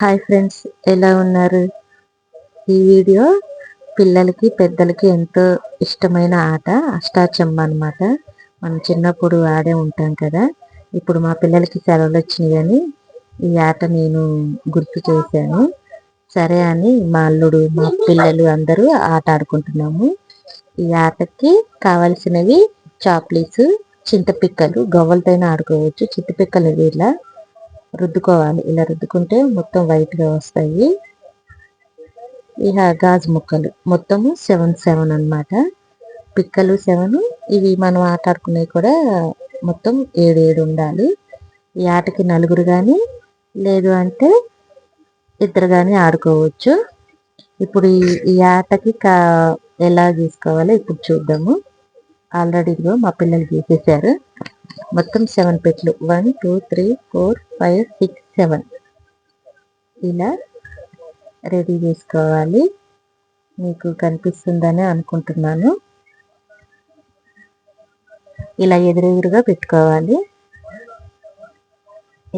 Hi friends ఎలా ఉన్నారు? ఈ వీడియో పిల్లలకి పెద్దలకి ఎంతో ఇష్టమైన ఆట అష్టాచమ్మ అనమాట మనం చిన్నప్పుడు ఆడే ఉంటాం కదా. ఇప్పుడు మా పిల్లలకి సెలవులు వచ్చినాయి కానీ ఈ ఆట నేను గుర్తు చేశాను. సరే అని మా అల్లుడు మా పిల్లలు అందరూ ఆట ఆడుకుంటున్నాము. ఈ ఆటకి కావలసినవి చాక్లెట్స్ చింతపిక్కలు గవ్వలతో ఆడుకోవచ్చు. చింతపిక్కలు ఇలా రుద్దుకోవాలి. ఇలా రుద్దుకుంటే మొత్తం వైట్గా వస్తాయి. ఇక గాజు ముక్కలు. మొత్తము సెవెన్ సెవెన్ అనమాట పిక్కలు సెవెన్ ఇవి మనం ఆటాడుకునేవి కూడా మొత్తం ఏడు ఏడు ఉండాలి. ఈ ఆటకి నలుగురు కానీ లేదు అంటే ఇద్దరు కానీ ఆడుకోవచ్చు. ఇప్పుడు ఈ ఆటకి కా ఎలా తీసుకోవాలో ఇప్పుడు చూద్దాము. ఆల్రెడీ ఇదిగో మా పిల్లలు గీసేసారు మొత్తం seven పెట్లు one two three four five six seven ఇలా రెడీ చేసుకోవాలి. మీకు కనిపిస్తుందని అనుకుంటున్నాను. ఇలా ఎదురెదురుగా పెట్టుకోవాలి.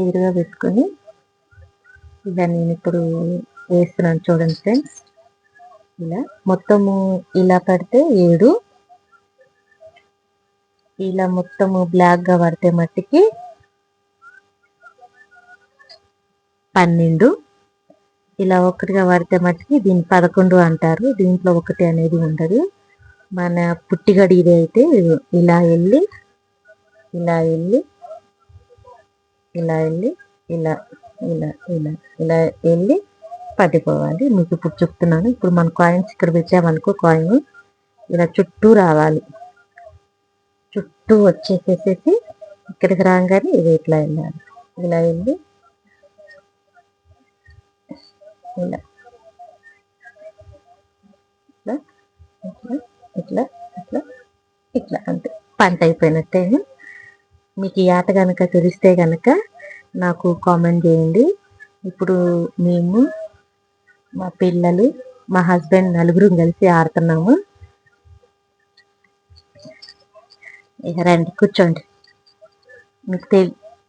ఎదురుగా పెట్టుకొని ఇలా నేను ఇప్పుడు వేస్తున్నాను చూడండి ఫ్రెండ్స్. ఇలా మొత్తము ఇలా పడితే ఏడు. ఇలా మొత్తము బ్లాక్గా పడితే మట్టికి పన్నెండు. ఇలా ఒకటిగా పడితే మట్టికి దీన్ని పదకొండు అంటారు. దీంట్లో ఒకటి అనేది ఉండదు. మన పుట్టిగడి ఇది అయితే ఇలా వెళ్ళి ఇలా వెళ్ళి ఇలా వెళ్ళి ఇలా ఇలా ఇలా ఇలా వెళ్ళి పట్టిపోవాలి మీకు ఇప్పుడు చెప్తున్నాను. ఇప్పుడు మన కాయిన్స్ ఇక్కడ పెట్టామనుకో కాయిన్ ఇలా చుట్టూ రావాలి. చుట్టూ వచ్చేసేసేసి ఇక్కడికి రాగానే ఇది ఇట్లా వెళ్ళాలి ఇలా వెళ్ళి ఇలా. ఇట్లా ఇట్లా ఇట్లా ఇట్లా ఇట్లా అంతే. పంట అయిపోయినట్టే మీకు ఈ ఆట కనుక తెలిస్తే కనుక నాకు కామెంట్ చేయండి. ఇప్పుడు మేము మా పిల్లలు మా హస్బెండ్ నలుగురు కలిసి ఆడుతున్నాము. ఇక రండి కూర్చోండి. మీకు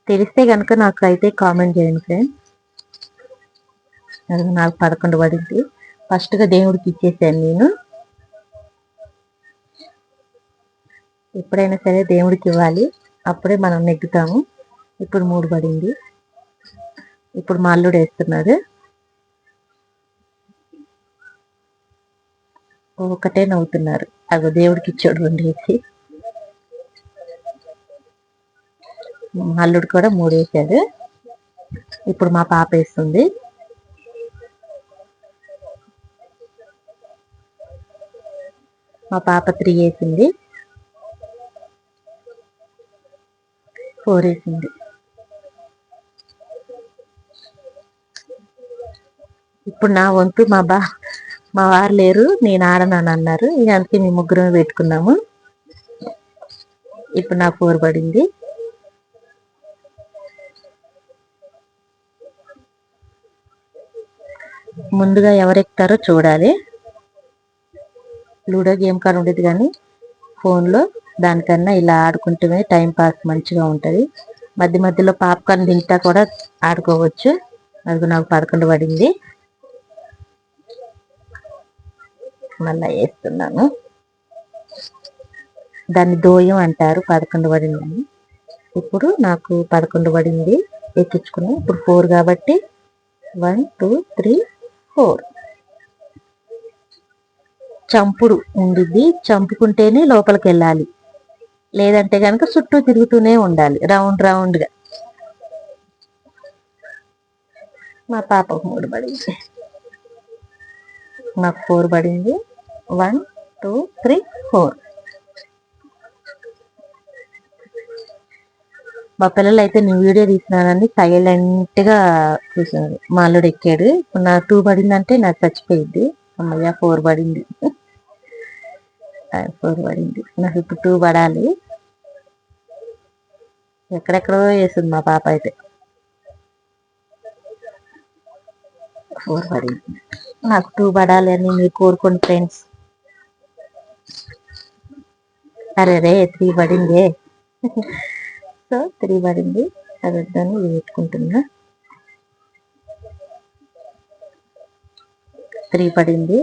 తెలిస్తే కనుక నాకు అయితే కామెంట్ చేయండి ఫ్రెండ్స్ అది నాకు పదకొండు పడింది. ఫస్ట్గా దేవుడికి ఇచ్చేసాను నేను. ఎప్పుడైనా సరే దేవుడికి ఇవ్వాలి. అప్పుడే మనం నెగ్గుతాము. ఇప్పుడు మూడు పడింది. ఇప్పుడు మా అల్లుడు వేస్తున్నారు ఒకటే నవ్వుతున్నారు. అగో దేవుడికి ఇచ్చాడు రెండు వేసి. అల్లుడు కూడా మూడు వేసాడు ఇప్పుడు మా పాప వేస్తుంది. మా పాప త్రీ వేసింది. ఫోర్ వేసింది. ఇప్పుడు నా వంతు మా బా మా వారు లేరు. నేను ఆడనని అన్నారు. ఇక అందుకే మేము ముగ్గురం పెట్టుకున్నాము. ఇప్పుడు నా ఫోర్ పడింది. ముందుగా ఎవరెక్తారో చూడాలి. లూడో గేమ్ కార్ ఉండేది కానీ ఫోన్లో దానికన్నా ఇలా ఆడుకుంటే టైం పాస్ మంచిగా ఉంటుంది. మధ్య మధ్యలో పాప్కార్న్ తింటా కూడా ఆడుకోవచ్చు. అది నాకు పదకొండు పడింది. మళ్ళీ వేస్తున్నాను దాన్ని దోయం అంటారు. పదకొండు పడిందని. ఇప్పుడు నాకు పదకొండు పడింది. ఎక్కించుకున్నాను. ఇప్పుడు ఫోర్ కాబట్టి వన్ టూ త్రీ ఫోర్. చంపుడు ఉండిద్ది చంపుకుంటేనే లోపలికి వెళ్ళాలి లేదంటే కనుక చుట్టూ తిరుగుతూనే ఉండాలి రౌండ్ రౌండ్గా. మా పాపకు మూడు పడింది. నాకు ఫోర్ పడింది. One two three four. మా పిల్లలు అయితే నేను వీడియో తీసినానని సైలెంట్గా చూసాను మా అల్లుడు ఎక్కాడు. ఇప్పుడు నా టూ పడిందంటే నాకు చచ్చిపోయింది అమ్మయ్య ఫోర్ పడింది. ఫోర్ పడింది. నాకు ఇప్పుడు టూ పడాలి. ఎక్కడెక్కడో వేసింది మా పాప అయితే. ఫోర్ పడింది. నాకు టూ పడాలి అని మీరు కోరుకోండి ఫ్రెండ్స్. అరే రే త్రీ పడిందే. సో త్రీ పడింది అది దాన్ని పెట్టుకుంటున్నా త్రీ పడింది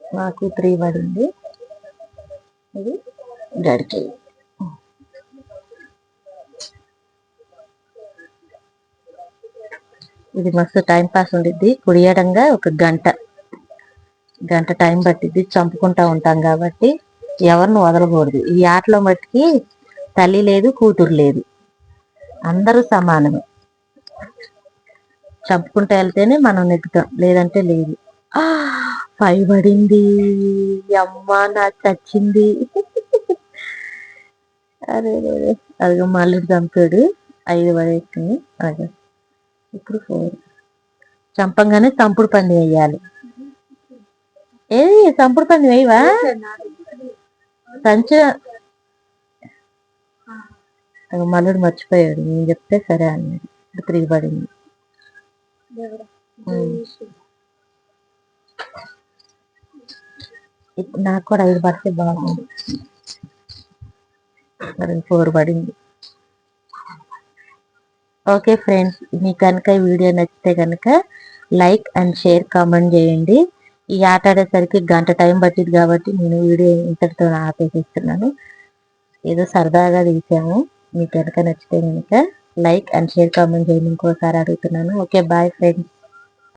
నాకు త్రీ పడింది ఇది గడిచేది ఇది మస్తు టైం పాస్ ఉండిద్ది. కుడియడంగా ఒక గంట. గంట టైం పట్టిద్ది. చంపుకుంటా ఉంటాం కాబట్టి ఎవరిని వదలకూడదు. ఈ ఆటలో మట్టికి తల్లి లేదు కూతురు లేదు. అందరూ సమానమే. చంపుకుంటూ వెళ్తేనే మనం నెగ్గుతాం. లేదంటే లేదు. పైబడింది. పడింది అమ్మ నా చచ్చింది. అరే అరే అదిగో మళ్ళీ చంపాడు ఐదు పడేసుకుని. అదే ఇప్పుడు ఫోర్ చంపంగానే చంపుడు పంది వేయాలి. ఏది? చంపుడు పంది వేయవా? సంచ మల్లుడు మర్చిపోయాడు. నేను చెప్తే సరే అన్నాడు. ఇప్పుడు త్రీ పడింది. ఇప్పుడు నాకు కూడా ఐదు పడితే బాగుంది ఫోర్ పడింది. ఓకే ఫ్రెండ్స్ మీకు కనుక ఈ వీడియో నచ్చితే కనుక లైక్ అండ్ షేర్ కామెంట్ చేయండి. ఈ ఆట ఆడేసరికి గంట టైం పట్టింది కాబట్టి నేను వీడియో ఇంతటితో ఆపేసిస్తున్నాను. ఏదో సరదాగా తీసాము. మీకు కనుక నచ్చితే కనుక లైక్ అండ్ షేర్ కామెంట్ చేయండి. ఇంకోసారి అడుగుతున్నాను. Okay bye friends